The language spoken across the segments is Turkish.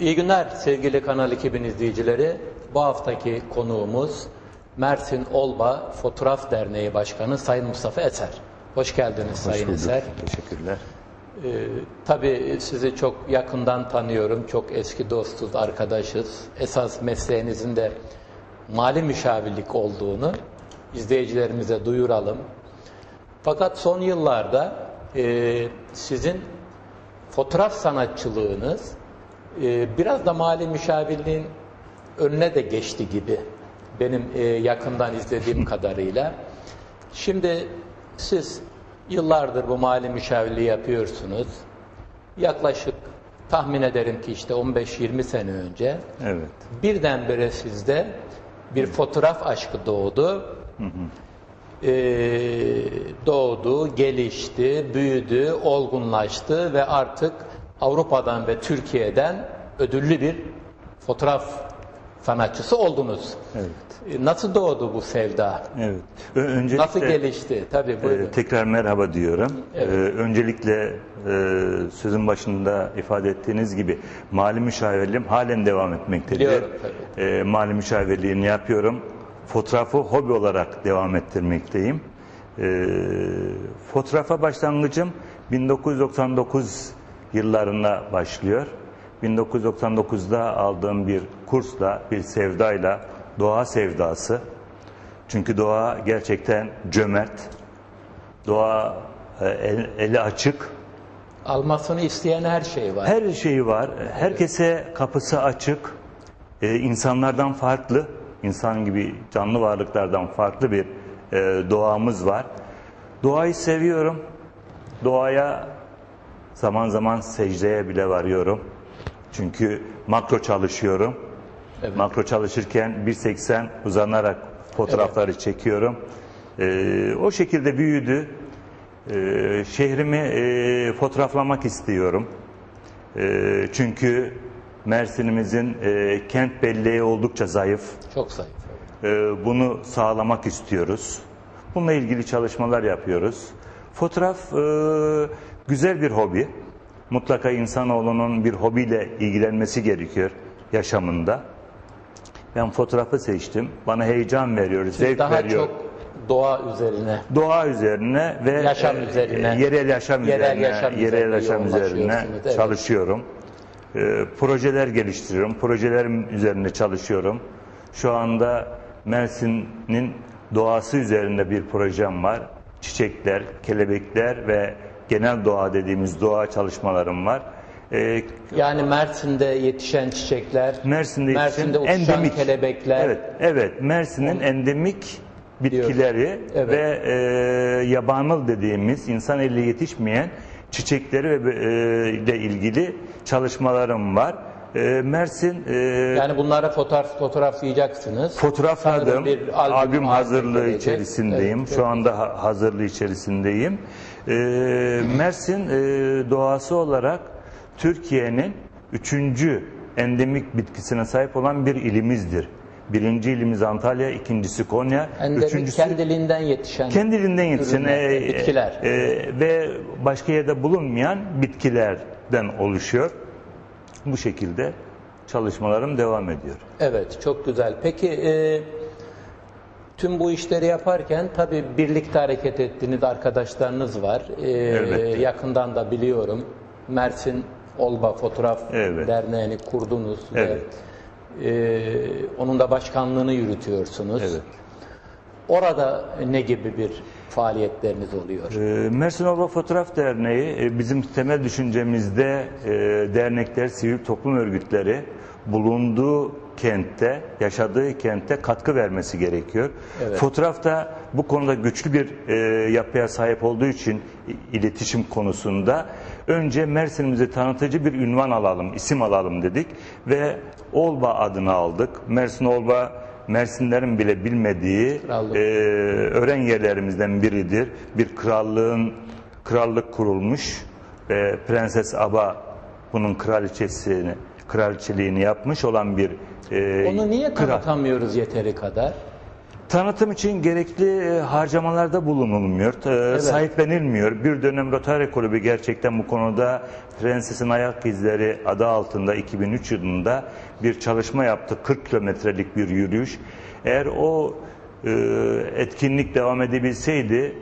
İyi günler sevgili Kanal 2000 izleyicileri. Bu haftaki konuğumuz Mersin Olba Fotoğraf Derneği Başkanı Sayın Mustafa Eser. Hoş geldiniz Sayın bulduk. Eser. Teşekkürler. Ee, tabii sizi çok yakından tanıyorum. Çok eski dostuz, arkadaşız. Esas mesleğinizin de mali müşavirlik olduğunu izleyicilerimize duyuralım. Fakat son yıllarda e, sizin fotoğraf sanatçılığınız e, biraz da mali müşavirliğin önüne de geçti gibi. Benim e, yakından izlediğim kadarıyla. Şimdi siz yıllardır bu mali müşavirliği yapıyorsunuz. Yaklaşık tahmin ederim ki işte 15-20 sene önce Evet. birdenbire sizde bir fotoğraf aşkı doğdu. Ee, doğdu, gelişti, büyüdü, olgunlaştı ve artık Avrupa'dan ve Türkiye'den ödüllü bir fotoğraf sanatçısı oldunuz. Evet. Ee, Nasıl doğdu bu sevda? Evet. Öncelikle Nasıl gelişti? Tabii e, buyurun. tekrar merhaba diyorum. Evet. E, öncelikle e, sözün başında ifade ettiğiniz gibi mali müşavirliğim halen devam etmektedir. Biliyorum, tabii. E, mali müşavirliğini yapıyorum. Fotoğrafı hobi olarak devam ettirmekteyim. E, fotoğrafa başlangıcım 1999 yıllarına başlıyor. 1999'da aldığım bir kursla, bir sevdayla, doğa sevdası. Çünkü doğa gerçekten cömert. Doğa e, el- eli açık. Almasını isteyen her şey var. Her şeyi var. Herkese kapısı açık. Ee, insanlardan farklı, insan gibi canlı varlıklardan farklı bir e, doğamız var. Doğayı seviyorum. Doğaya zaman zaman secdeye bile varıyorum. Çünkü makro çalışıyorum. Evet. Makro çalışırken 1.80 uzanarak fotoğrafları çekiyorum. Ee, o şekilde büyüdü. Ee, şehrimi e, fotoğraflamak istiyorum. Ee, çünkü Mersin'imizin e, kent belleği oldukça zayıf. Çok zayıf. Ee, bunu sağlamak istiyoruz. Bununla ilgili çalışmalar yapıyoruz. Fotoğraf e, güzel bir hobi. Mutlaka insanoğlunun bir hobiyle ilgilenmesi gerekiyor yaşamında. Ben fotoğrafı seçtim. Bana heyecan veriyor, zevk Daha veriyor. çok doğa üzerine Doğa üzerine ve Yaşam e, üzerine. yerel yaşam Yerel üzerine, yaşam yerel üzerine yaşam üzerine evet. çalışıyorum. E, projeler geliştiriyorum. Projelerim üzerine çalışıyorum. Şu anda Mersin'in doğası üzerinde bir projem var. Çiçekler, kelebekler ve genel doğa dediğimiz doğa çalışmalarım var. E, Yani Mersin'de yetişen çiçekler, Mersin'de yetişen Mersin'de uçuşan endemik kelebekler. Evet, evet. Mersin'in endemik bitkileri Evet. ve e, yabanıl dediğimiz insan elle yetişmeyen çiçekleri ve e, ile ilgili çalışmalarım var. E, Mersin e, Yani bunlara fotoğraf fotoğraflayacaksınız. fotoğrafladım. Albüm albüm hazırlığı gelecek. içerisindeyim. Evet, Şu anda ha- hazırlığı içerisindeyim. E, Mersin e, doğası olarak Türkiye'nin üçüncü endemik bitkisine sahip olan bir ilimizdir. Birinci ilimiz Antalya, ikincisi Konya, Endemik üçüncüsü kendiliğinden yetişen. kendiliğinden yetişen ürünler, e, bitkiler. e, ve başka yerde bulunmayan bitkilerden oluşuyor. Bu şekilde çalışmalarım devam ediyor. Evet, çok güzel. Peki e, tüm bu işleri yaparken tabii birlikte hareket ettiğiniz arkadaşlarınız var. E, Elbette. yakından da biliyorum. Mersin Olba Fotoğraf Evet. Derneği'ni kurdunuz Evet. ve e, onun da başkanlığını yürütüyorsunuz. Evet. Orada ne gibi bir faaliyetleriniz oluyor? Ee, Mersin Ova Fotoğraf Derneği e, bizim temel düşüncemizde e, dernekler, sivil toplum örgütleri bulunduğu kentte, yaşadığı kentte katkı vermesi gerekiyor. Evet. Fotoğraf da bu konuda güçlü bir e, yapıya sahip olduğu için iletişim konusunda önce Mersin'imize tanıtıcı bir ünvan alalım, isim alalım dedik ve Olba adını aldık. Mersin Olba Mersinlerin bile bilmediği Krallık. e, öğren yerlerimizden biridir. Bir krallığın krallık kurulmuş ve Prenses Aba bunun kraliçesini kraliçeliğini yapmış olan bir e, Onu niye kral. tanıtamıyoruz yeteri kadar? Tanıtım için gerekli e, harcamalarda bulunulmuyor, e, sahiplenilmiyor. Bir dönem Rotary Kulübü gerçekten bu konuda Prensesin Ayak İzleri adı altında 2003 yılında bir çalışma yaptı. 40 kilometrelik bir yürüyüş. Eğer o e, etkinlik devam edebilseydi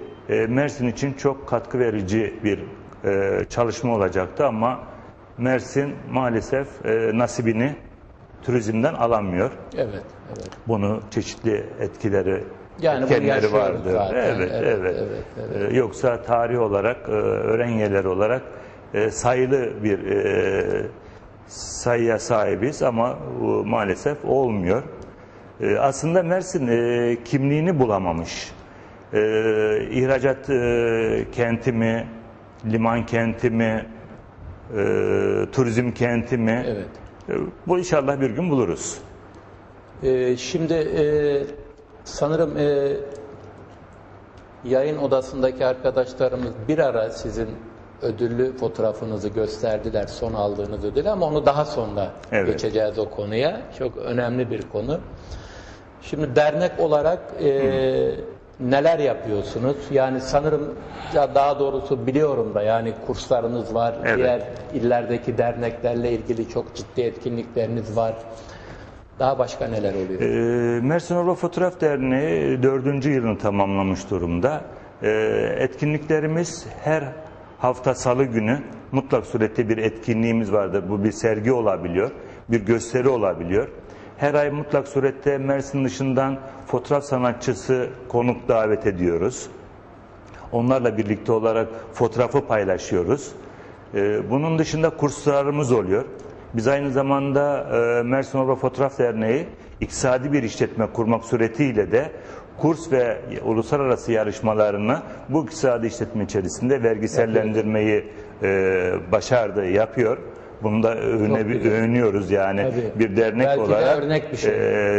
Mersin için çok katkı verici bir çalışma olacaktı ama Mersin maalesef nasibini turizmden alamıyor. Evet, evet. Bunu çeşitli etkileri Yani etkenleri vardır. zaten. Evet, Evet, evet. evet, Ee, Yoksa tarih olarak, e, öğren yerleri olarak e, sayılı bir e, sayıya sahibiz ama bu maalesef olmuyor. E, Aslında Mersin e, kimliğini bulamamış. E, İhracat e, kenti mi, liman kenti mi, e, turizm kenti mi? Evet. Bu inşallah bir gün buluruz. Ee, şimdi e, sanırım e, yayın odasındaki arkadaşlarımız bir ara sizin ödüllü fotoğrafınızı gösterdiler, son aldığınız ödülü ama onu daha sonra Evet. geçeceğiz o konuya. Çok önemli bir konu. Şimdi dernek olarak e, neler yapıyorsunuz? Yani sanırım ya daha doğrusu biliyorum da yani kurslarınız var, Evet. diğer illerdeki derneklerle ilgili çok ciddi etkinlikleriniz var. Daha başka neler oluyor? Ee, Mersin Orla Fotoğraf Derneği dördüncü yılını tamamlamış durumda. Ee, etkinliklerimiz her hafta salı günü mutlak surette bir etkinliğimiz vardır. Bu bir sergi olabiliyor, bir gösteri olabiliyor. Her ay mutlak surette Mersin dışından fotoğraf sanatçısı konuk davet ediyoruz. Onlarla birlikte olarak fotoğrafı paylaşıyoruz. Ee, Bunun dışında kurslarımız oluyor. Biz aynı zamanda e, Mersin Orba Fotoğraf Derneği iktisadi bir işletme kurmak suretiyle de kurs ve uluslararası yarışmalarını bu iktisadi işletme içerisinde vergisellendirmeyi e, başardı, yapıyor. Bunu da övüne, övünüyoruz yani Tabii. bir dernek Belki de olarak örnek bir şey.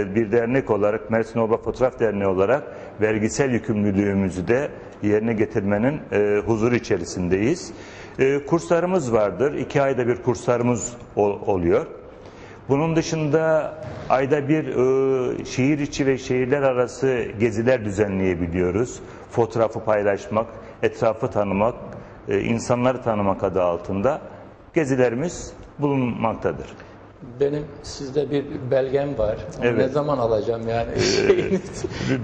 e, bir dernek olarak Mersin Orba Fotoğraf Derneği olarak vergisel yükümlülüğümüzü de yerine getirmenin e, huzuru içerisindeyiz. E, kurslarımız vardır. İki ayda bir kurslarımız ol- oluyor. Bunun dışında ayda bir e, şehir içi ve şehirler arası geziler düzenleyebiliyoruz. Fotoğrafı paylaşmak, etrafı tanımak, e, insanları tanımak adı altında gezilerimiz bulunmaktadır. Benim sizde bir belgem var. Onu Evet. Ne zaman alacağım yani? Şeyiniz,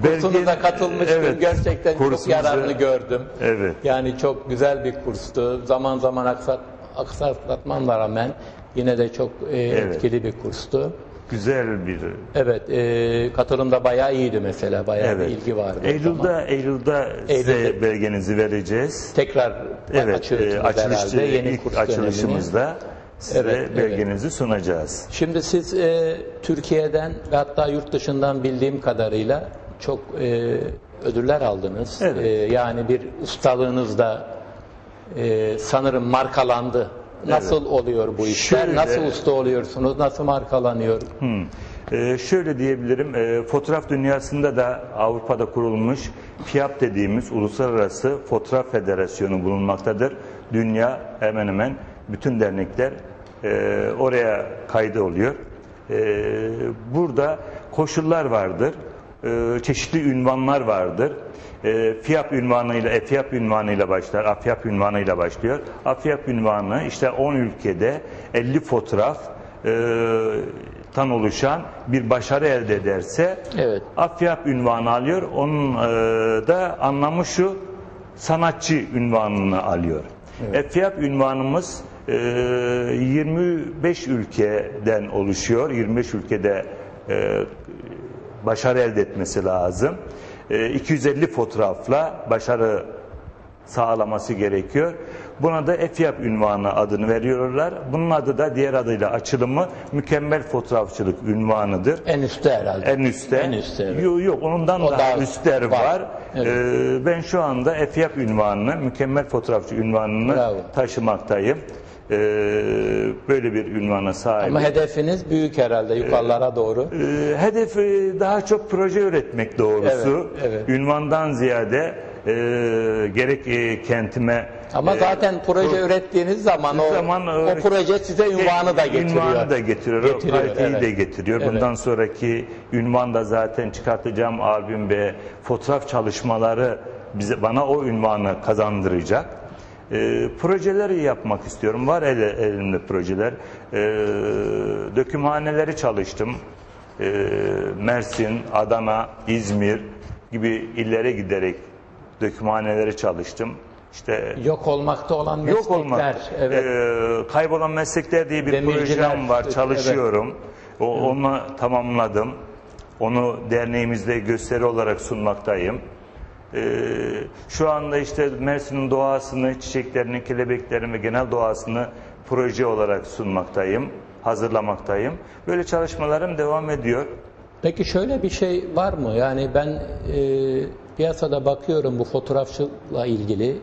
belge- Kursunuza katılmıştım. Evet. Gerçekten çok Kursunuza- yararını gördüm. Evet. Yani çok güzel bir kurstu. Zaman zaman aksat, aksatmamla rağmen yine de çok e, etkili bir kurstu. Güzel bir Evet, e, katılım da bayağı iyiydi mesela. Bayağı Evet. bir ilgi vardı. Eylül'de Eylül'de size belgenizi vereceğiz. Tekrar Evet, e, açılış herhalde. Yeni ilk kurs dönemini. açılışımızda size Evet, evet. belgenizi sunacağız. Şimdi siz e, Türkiye'den ve hatta yurt dışından bildiğim kadarıyla çok e, ödüller aldınız. Evet. E, yani bir ustalığınız da e, sanırım markalandı. Nasıl oluyor bu işler? Şöyle- Nasıl usta oluyorsunuz? Nasıl markalanıyor? Hmm. Ee, şöyle diyebilirim, e, fotoğraf dünyasında da Avrupa'da kurulmuş FIAP dediğimiz Uluslararası Fotoğraf Federasyonu bulunmaktadır. Dünya hemen hemen bütün dernekler e, oraya kaydı oluyor. E, burada koşullar vardır, çeşitli ünvanlar vardır. E, FIAP ünvanıyla, e, FIAP ünvanıyla başlar, AFIAP ünvanıyla başlıyor. AFIAP ünvanı işte 10 ülkede 50 fotoğraf e, tan oluşan bir başarı elde ederse Evet. AFYAP ünvanı alıyor. Onun e, da anlamı şu sanatçı ünvanını alıyor. EFYAP ünvanımız e, 25 ülkeden oluşuyor. 25 ülkede e, başarı elde etmesi lazım. E, 250 fotoğrafla başarı sağlaması gerekiyor. Buna da EFYAP ünvanı adını veriyorlar. Bunun adı da diğer adıyla açılımı mükemmel fotoğrafçılık ünvanıdır. En üstte herhalde. En üstte. En üstte, evet. Yok yok ondan O daha, daha üstler var. var. Evet. Ee, ben şu anda EFYAP ünvanını, mükemmel fotoğrafçı ünvanını Bravo. taşımaktayım. Ee, böyle bir ünvana sahibim. Ama hedefiniz büyük herhalde yukarılara doğru. Ee, hedef e, daha çok proje üretmek doğrusu. Evet, evet. Ünvandan ziyade e, gerek e, kentime Ama e, zaten proje bu- ürettiğiniz zaman o, zaman, e, o proje size ünvanı da getiriyor. Ünvanı da getiriyor. o Getiriyor, kaliteyi evet. de getiriyor. Evet. Bundan sonraki ünvan da zaten çıkartacağım albüm ve fotoğraf çalışmaları bize bana o ünvanı kazandıracak. E, projeleri yapmak istiyorum. Var el, elimde projeler. E, dökümhaneleri çalıştım. E, Mersin, Adana, İzmir gibi illere giderek dökümhaneleri çalıştım. İşte Yok olmakta olan meslekler. Yok olmak. Evet. Ee, kaybolan meslekler diye bir Demirciler, projem var. evet. Çalışıyorum. O, onu tamamladım. Onu derneğimizde gösteri olarak sunmaktayım. Ee, şu anda işte Mersin'in doğasını, çiçeklerini, kelebeklerini ve genel doğasını proje olarak sunmaktayım. Hazırlamaktayım. Böyle çalışmalarım devam ediyor. Peki şöyle bir şey var mı? Yani ben e, piyasada bakıyorum bu fotoğrafçılıkla ilgili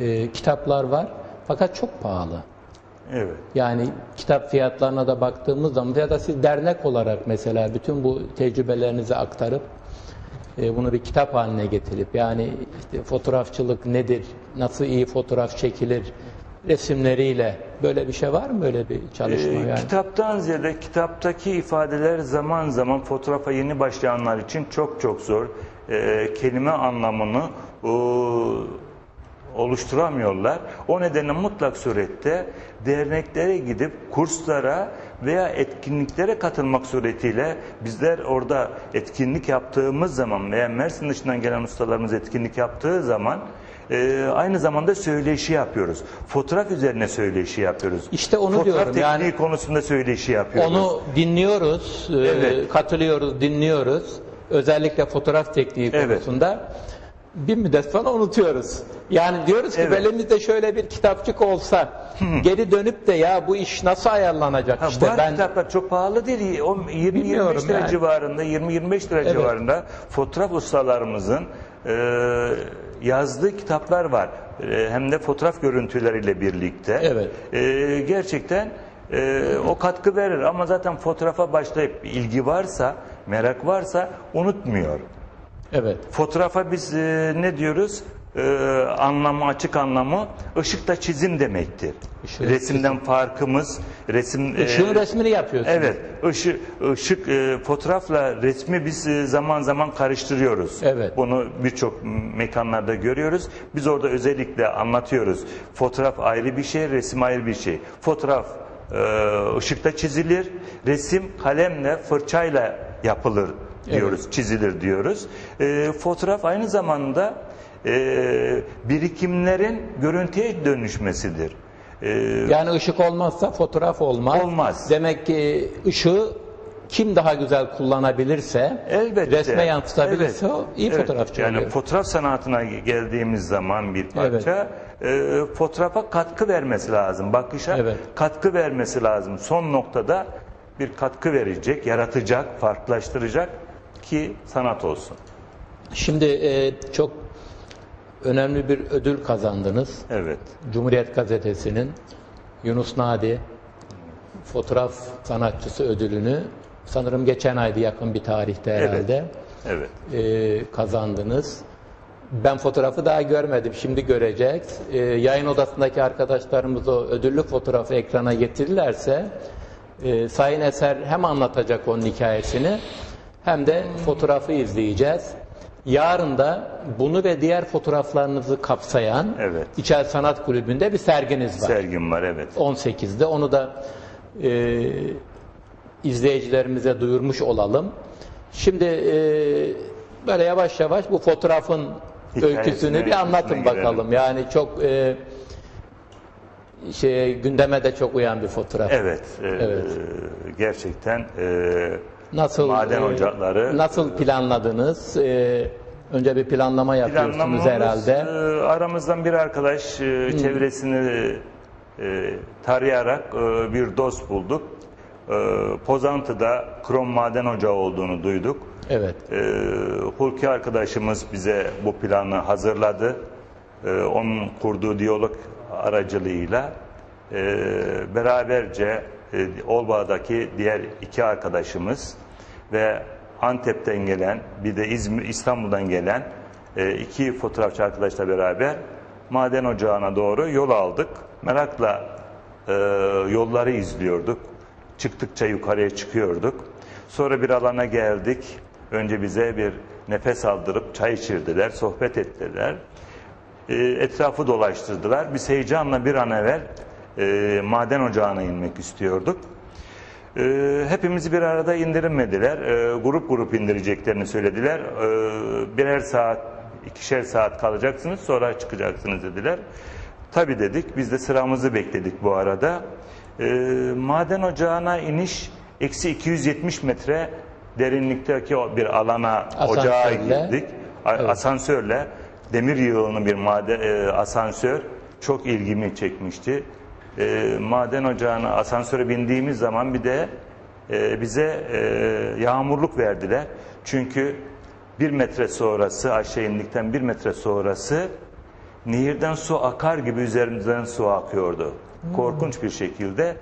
e, kitaplar var. Fakat çok pahalı. Evet. Yani kitap fiyatlarına da baktığımız zaman ya da siz dernek olarak mesela bütün bu tecrübelerinizi aktarıp bunu bir kitap haline getirip yani işte fotoğrafçılık nedir, nasıl iyi fotoğraf çekilir resimleriyle böyle bir şey var mı böyle bir çalışma Ee, yani? Kitaptan ziyade kitaptaki ifadeler zaman zaman fotoğrafa yeni başlayanlar için çok çok zor. Ee, kelime anlamını o, oluşturamıyorlar. O nedenle mutlak surette derneklere gidip kurslara veya etkinliklere katılmak suretiyle bizler orada etkinlik yaptığımız zaman veya Mersin dışından gelen ustalarımız etkinlik yaptığı zaman e, aynı zamanda söyleşi yapıyoruz. Fotoğraf üzerine söyleşi yapıyoruz. İşte onu Fotoğraf diyorum, yani- tekniği konusunda söyleşi yapıyoruz. Onu dinliyoruz, e, Evet. katılıyoruz, dinliyoruz. Özellikle fotoğraf tekniği Evet. Bir müddet sonra unutuyoruz. Yani diyoruz ki Evet. elimizde şöyle bir kitapçık olsa geri dönüp de ya bu iş nasıl ayarlanacak? Ha, işte var ben kitaplar çok pahalı değil. O 20-25 Bilmiyorum lira yani. civarında, 20-25 lira Evet. civarında fotoğraf ustalarımızın e, yazdığı kitaplar var. E, hem de fotoğraf görüntüleriyle birlikte. Evet. E, gerçekten e, o katkı verir ama zaten fotoğrafa başlayıp ilgi varsa, merak varsa unutmuyor. Evet. Fotoğrafa biz e, ne diyoruz? E, anlamı, açık anlamı ışıkta çizim demektir. Işığı Resimden farkımız, resim... e, Işığın resmini yapıyorsunuz. Evet, ışık, ışık e, fotoğrafla resmi biz e, zaman zaman karıştırıyoruz. Evet. Bunu birçok mekanlarda görüyoruz. Biz orada özellikle anlatıyoruz. Fotoğraf ayrı bir şey, resim ayrı bir şey. Fotoğraf e, ışıkta çizilir, resim kalemle, fırçayla yapılır diyoruz, çizilir diyoruz. E, fotoğraf aynı zamanda e, birikimlerin görüntüye dönüşmesidir. E, Yani ışık olmazsa fotoğraf olmaz. Olmaz. Demek ki ışığı kim daha güzel kullanabilirse, Elbette. resme yansıtabilirse Evet. o iyi Evet. fotoğrafçı yani oluyor. fotoğraf sanatına geldiğimiz zaman bir parça e, fotoğrafa katkı vermesi lazım. Bakışa Evet. katkı vermesi lazım. Son noktada bir katkı verecek, yaratacak, farklılaştıracak ki sanat olsun. Şimdi e, çok önemli bir ödül kazandınız. Evet. Cumhuriyet Gazetesi'nin Yunus Nadi fotoğraf sanatçısı ödülünü sanırım geçen ayda yakın bir tarihte herhalde Evet. e, kazandınız. Ben fotoğrafı daha görmedim. Şimdi göreceğiz. E, yayın odasındaki arkadaşlarımız o ödüllü fotoğrafı ekrana getirirlerse e, Sayın Eser hem anlatacak onun hikayesini hem de fotoğrafı izleyeceğiz. Yarın da bunu ve diğer fotoğraflarınızı kapsayan Evet. İçer Sanat Kulübü'nde bir serginiz var. Sergim var evet. 18'de onu da e, izleyicilerimize duyurmuş olalım. Şimdi e, böyle yavaş yavaş bu fotoğrafın Hikayesine, öyküsünü bir anlatın öyküsüne girelim. bakalım. Yani çok e, şey gündeme de çok uyan bir fotoğraf. Evet. e, Evet. Gerçekten e, Nasıl maden e, ocakları nasıl planladınız? E, önce bir planlama yapıyorsunuz herhalde. e, aramızdan bir arkadaş e, çevresini e, tarayarak e, bir dost bulduk. E, Pozantı'da krom maden ocağı olduğunu duyduk. Evet. E, Hulki arkadaşımız bize bu planı hazırladı. E, onun kurduğu diyalog aracılığıyla e, beraberce e, Olbağ'daki diğer iki arkadaşımız ve Antep'ten gelen bir de İzmir, İstanbul'dan gelen e, iki fotoğrafçı arkadaşla beraber maden ocağına doğru yol aldık. Merakla e, yolları izliyorduk. Çıktıkça yukarıya çıkıyorduk. Sonra bir alana geldik. Önce bize bir nefes aldırıp çay içirdiler, sohbet ettiler. E, etrafı dolaştırdılar. Biz heyecanla bir an evvel e, maden ocağına inmek istiyorduk. E, hepimizi bir arada indirmediler. E, grup grup indireceklerini söylediler. E, birer saat, ikişer saat kalacaksınız sonra çıkacaksınız dediler. Tabi dedik. Biz de sıramızı bekledik bu arada. E, maden ocağına iniş eksi 270 metre derinlikteki bir alana ocağa Asansörle. girdik. A- Asansörle demir yığını bir maden e, asansör çok ilgimi çekmişti. E, maden ocağına asansöre bindiğimiz zaman bir de e, bize e, yağmurluk verdiler. Çünkü bir metre sonrası aşağı indikten bir metre sonrası nehirden su akar gibi üzerimizden su akıyordu. Korkunç bir şekilde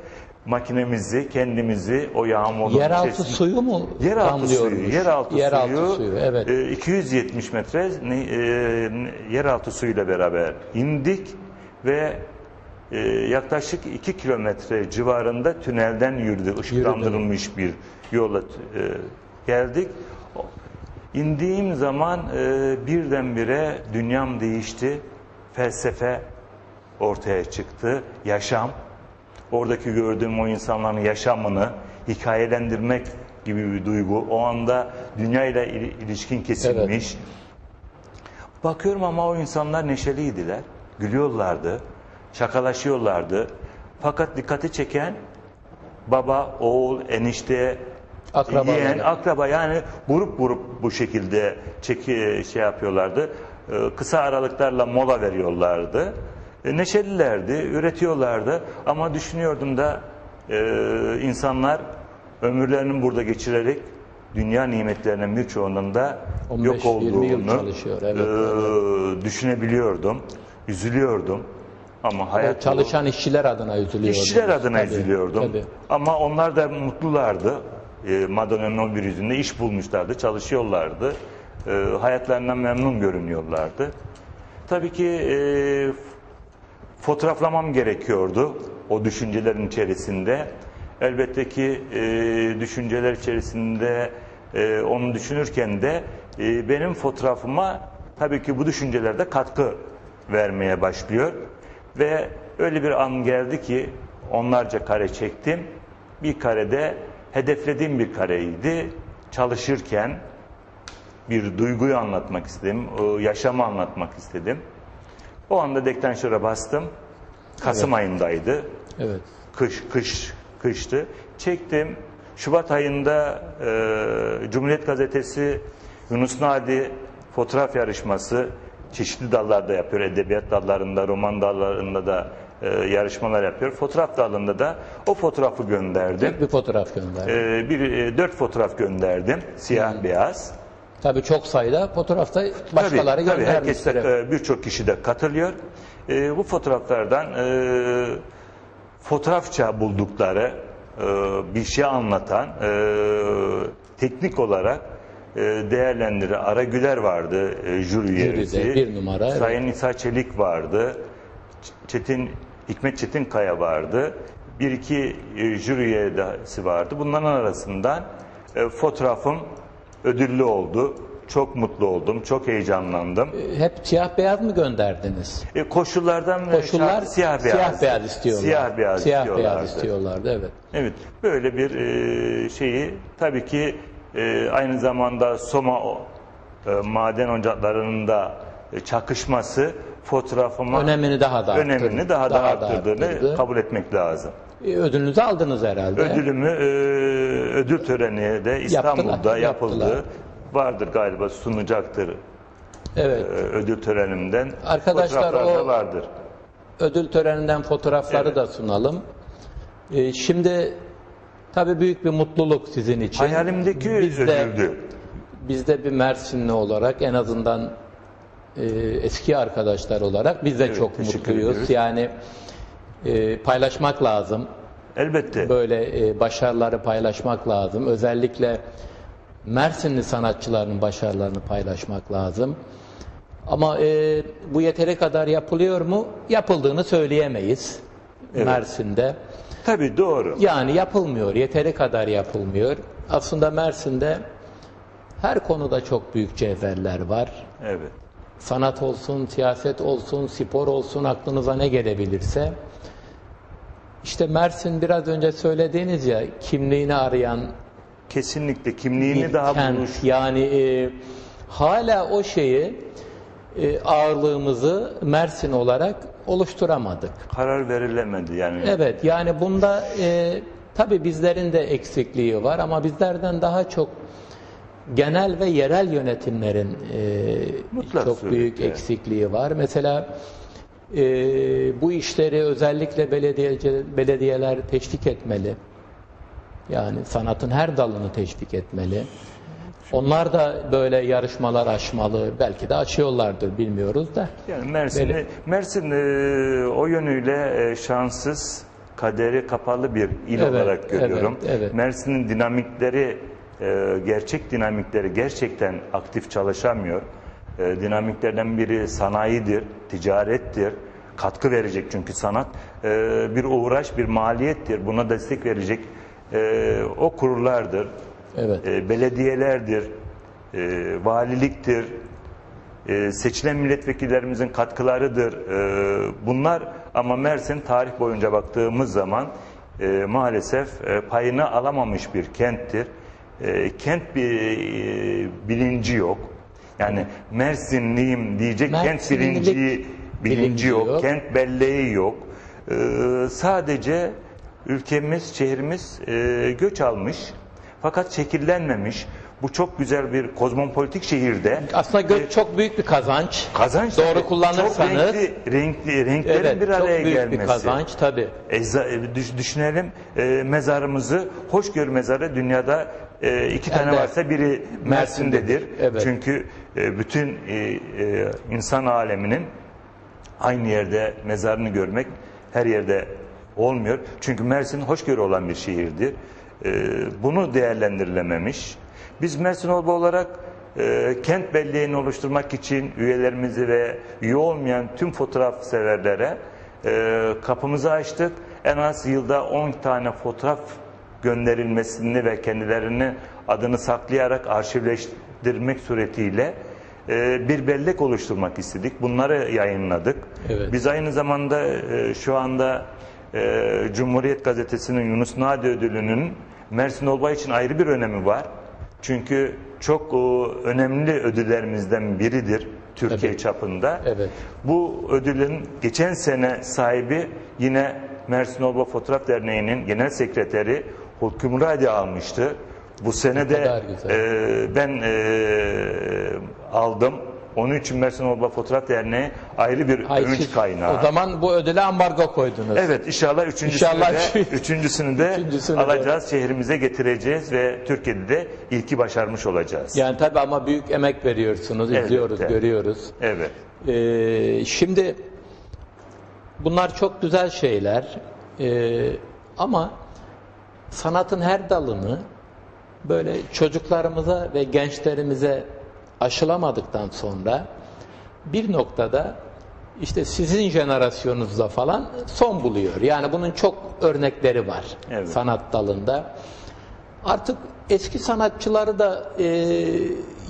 makinemizi, kendimizi o yağmurun Yeraltı içerisinde- suyu mu Yeraltı suyu, yeraltı, Yeraltı suyu, suyu, evet. e, 270 metre e, yeraltı suyuyla beraber indik ve e, yaklaşık 2 kilometre civarında tünelden yürüdü, ışıklandırılmış bir yola e, geldik. İndiğim zaman e, birdenbire dünyam değişti, felsefe ortaya çıktı, yaşam. Oradaki gördüğüm o insanların yaşamını hikayelendirmek gibi bir duygu. O anda dünyayla il- ilişkin kesilmiş. Bakıyorum ama o insanlar neşeliydiler. Gülüyorlardı, şakalaşıyorlardı. Fakat dikkati çeken baba, oğul, enişte, Akrabaları. yeğen, akraba yani grup grup bu şekilde çeki şey yapıyorlardı. Ee, Kısa aralıklarla mola veriyorlardı. E, Neşelilerdi, üretiyorlardı ama düşünüyordum da e, insanlar ömürlerini burada geçirerek dünya nimetlerinin birçoğunun da 15-20 yok yıl olduğunu çalışıyor, evet, e, düşünebiliyordum, üzülüyordum. Ama hayat Çalışan işçiler adına üzülüyordu. İşçiler adına Tabii, üzülüyordum. tabii. Ama onlar da mutlulardı. E, Madana'nın 11 yüzünde iş bulmuşlardı, çalışıyorlardı. E, hayatlarından memnun görünüyorlardı. Tabii ki e, fotoğraflamam gerekiyordu o düşüncelerin içerisinde. Elbette ki e, düşünceler içerisinde e, onu düşünürken de e, benim fotoğrafıma tabii ki bu düşüncelerde katkı vermeye başlıyor. Ve öyle bir an geldi ki onlarca kare çektim. Bir karede hedeflediğim bir kareydi. Çalışırken bir duyguyu anlatmak istedim, yaşamı anlatmak istedim. O anda deklanşöre bastım. Kasım ayındaydı. Evet. Kış, kış, kıştı. Çektim. Şubat ayında e, Cumhuriyet Gazetesi Yunus Nadi fotoğraf yarışması çeşitli dallarda yapıyor. Edebiyat dallarında, roman dallarında da e, yarışmalar yapıyor. Fotoğraf dalında da o fotoğrafı gönderdim. Tek bir fotoğraf gönder. E, bir e, dört fotoğraf gönderdim. Siyah beyaz. Tabii çok sayıda fotoğrafta başkaları tabii, tabii, herkes de, e, birçok kişi de katılıyor. E, bu fotoğraflardan e, fotoğrafça buldukları e, bir şey anlatan e, teknik olarak e, değerlendiri Ara Güler vardı e, jüri üyesi. bir numara, evet. Sayın İsa Çelik vardı. Çetin Hikmet Çetinkaya vardı. Bir iki e, jüri üyesi vardı. Bunların arasından fotoğrafım ödüllü oldu. Çok mutlu oldum, çok heyecanlandım. Hep siyah beyaz mı gönderdiniz? E, koşullardan Koşullar şart- siyah beyaz. siyah beyaz istiyorlar. Siyah beyaz Siyah istiyorlardı. beyaz istiyorlardı evet. Evet, böyle bir şeyi tabii ki e, aynı zamanda Soma e, maden ocaklarının da e, çakışması fotoğrafıma Önemini daha da arttırdı. önemini daha, da Daha da arttırdığını arttırdı. kabul etmek lazım. E, ödülünüzü aldınız herhalde. Ödülümü e, ödül töreni de İstanbul'da Yaptılar, yapıldı. yaptılar. Vardır galiba sunacaktır Evet. e, ödül töreninden. Arkadaşlar, o- vardır. ödül töreninden fotoğrafları Evet. da sunalım. Ee, şimdi tabii büyük bir mutluluk sizin için. Hayalimdeki Biz de-. Biz de bir Mersinli olarak en azından e, eski arkadaşlar olarak biz de Evet, çok mutluyuz. ediyoruz. Yani e, paylaşmak lazım. Elbette. Böyle e, başarıları paylaşmak lazım. Özellikle Mersinli sanatçıların başarılarını paylaşmak lazım. Ama e, bu yeteri kadar yapılıyor mu? Yapıldığını söyleyemeyiz Mersin'de. Tabii doğru. Yani yapılmıyor, yeteri kadar yapılmıyor. Aslında Mersin'de her konuda çok büyük cevherler var. Evet. Sanat olsun, siyaset olsun, spor olsun aklınıza ne gelebilirse. İşte Mersin biraz önce söylediğiniz ya kimliğini arayan Kesinlikle kimliğini bir daha kent. buluş. Yani e, hala o şeyi e, ağırlığımızı Mersin olarak oluşturamadık. Karar verilemedi yani. Evet yani bunda e, tabii bizlerin de eksikliği var ama bizlerden daha çok genel ve yerel yönetimlerin e, Mutlak çok surette. büyük eksikliği var. Mesela e, bu işleri özellikle belediye, belediyeler teşvik etmeli. Yani sanatın her dalını teşvik etmeli. Onlar da böyle yarışmalar açmalı. Belki de açıyorlardır bilmiyoruz da. Yani Mersin, Böyle- Mersin e, o yönüyle e, şanssız, kaderi kapalı bir il Evet, olarak görüyorum. evet, evet. Mersin'in dinamikleri, e, gerçek dinamikleri gerçekten aktif çalışamıyor. E, dinamiklerden biri sanayidir, ticarettir. Katkı verecek çünkü sanat. E, bir uğraş, bir maliyettir. Buna destek verecek e, o kurullardır. Evet. E, belediyelerdir, e, valiliktir, e, seçilen milletvekillerimizin katkılarıdır. E, bunlar ama Mersin tarih boyunca baktığımız zaman e, maalesef e, payını alamamış bir kenttir. E, kent bir e, bilinci yok. Yani Mersinliyim diyecek kent Mersinlilik bilinci bilinci bilinci yok, yok. kent belleği yok. E, sadece ülkemiz, şehrimiz e, göç almış. Fakat şekillenmemiş. Bu çok güzel bir kozmopolitik şehirde Aslında göç çok büyük bir kazanç. Kazanç Doğru tabii. kullanırsanız. Çok renkli, renkli renklerin Evet, bir çok araya büyük gelmesi. bir kazanç tabii. E, düş- düşünelim e, mezarımızı, hoşgörü mezarı dünyada e, iki tane Evet. varsa biri Mersin'dedir. Evet. Çünkü e, bütün e, e, insan aleminin aynı yerde mezarını görmek her yerde olmuyor. Çünkü Mersin hoşgörü olan bir şehirdir. E, bunu değerlendirilememiş. Biz Mersin Olba olarak e, kent belleğini oluşturmak için üyelerimizi ve üye olmayan tüm fotoğraf severlere e, kapımızı açtık. En az yılda 10 tane fotoğraf gönderilmesini ve kendilerinin adını saklayarak arşivleştirmek suretiyle e, bir bellek oluşturmak istedik. Bunları yayınladık. Evet. Biz aynı zamanda e, şu anda e, Cumhuriyet Gazetesi'nin Yunus Nadi Ödülü'nün Mersin Olbay için ayrı bir önemi var. Çünkü çok e, önemli ödüllerimizden biridir Türkiye Evet. çapında. Evet. Bu ödülün geçen sene sahibi yine Mersin Olba Fotoğraf Derneği'nin genel sekreteri Hulki Muradi almıştı. Bu sene de e, ben e, aldım. Onun için Mersin Olba Fotoğraf Derneği ayrı bir Ay, övünç siz kaynağı. O zaman bu ödüle ambargo koydunuz. Evet inşallah üçüncüsünü İnşallah. de, üçüncüsünü de Üçüncüsünü de. alacağız, şehrimize getireceğiz ve Türkiye'de de ilki başarmış olacağız. Yani tabii ama büyük emek veriyorsunuz, izliyoruz, görüyoruz. Evet. Ee, şimdi bunlar çok güzel şeyler Ee, ama sanatın her dalını böyle çocuklarımıza ve gençlerimize aşılamadıktan sonra bir noktada işte sizin jenerasyonunuzda falan son buluyor. Yani bunun çok örnekleri var Evet. sanat dalında. Artık eski sanatçıları da e,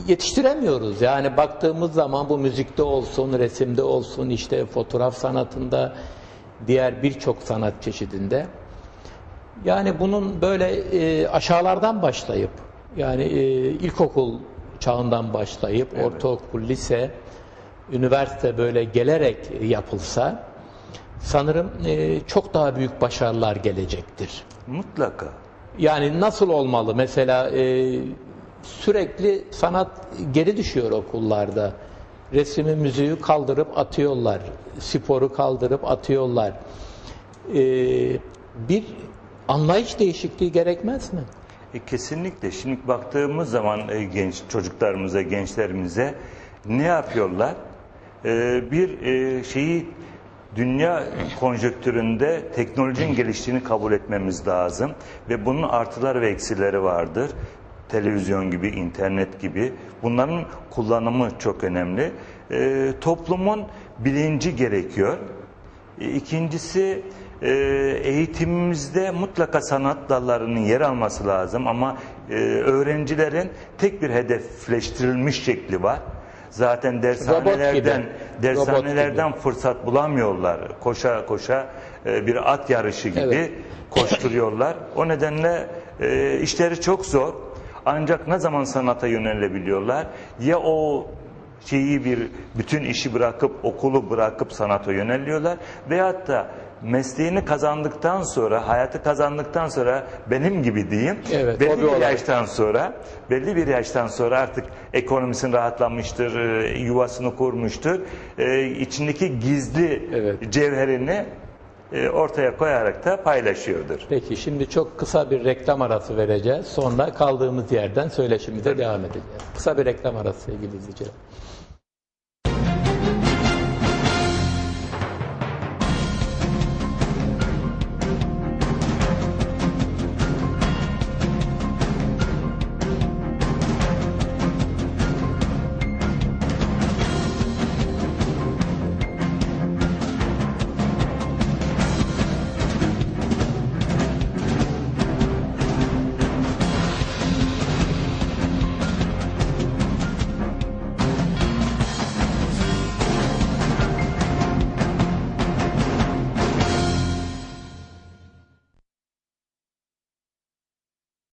yetiştiremiyoruz. Yani baktığımız zaman bu müzikte olsun, resimde olsun, işte fotoğraf sanatında, diğer birçok sanat çeşidinde. Yani bunun böyle e, aşağılardan başlayıp, yani e, ilkokul çağından başlayıp, ortaokul, lise, üniversite böyle gelerek yapılsa, sanırım e, çok daha büyük başarılar gelecektir. Mutlaka. Yani nasıl olmalı? Mesela e, sürekli sanat geri düşüyor okullarda. Resmi, müziği kaldırıp atıyorlar. Sporu kaldırıp atıyorlar. E, bir anlayış değişikliği gerekmez mi? E, kesinlikle. Şimdi baktığımız zaman e, genç çocuklarımıza, gençlerimize ne yapıyorlar? E, bir e, şeyi dünya konjonktüründe teknolojinin geliştiğini kabul etmemiz lazım ve bunun artıları ve eksileri vardır. Televizyon gibi, internet gibi. Bunların kullanımı çok önemli. e, toplumun bilinci gerekiyor. E, İkincisi e, eğitimimizde mutlaka sanat dallarının yer alması lazım ama e, öğrencilerin tek bir hedefleştirilmiş şekli var. Zaten dershanelerden dershanelerden fırsat bulamıyorlar. Koşa koşa e, bir at yarışı gibi Evet. koşturuyorlar. O nedenle e, işleri çok zor. Ancak ne zaman sanata yönelebiliyorlar? Ya o şeyi bir bütün işi bırakıp okulu bırakıp sanata yöneliyorlar veyahut da mesleğini kazandıktan sonra, hayatı kazandıktan sonra benim gibi diyeyim, Evet, belli bir olarak. yaştan sonra, belli bir yaştan sonra artık ekonomisini rahatlamıştır, e, yuvasını kurmuştur, e, içindeki gizli Evet. cevherini e, ortaya koyarak da paylaşıyordur. Peki şimdi çok kısa bir reklam arası vereceğiz. Sonra kaldığımız yerden söyleşimize devam edeceğiz. Kısa bir reklam arası sevgili izleyiciler.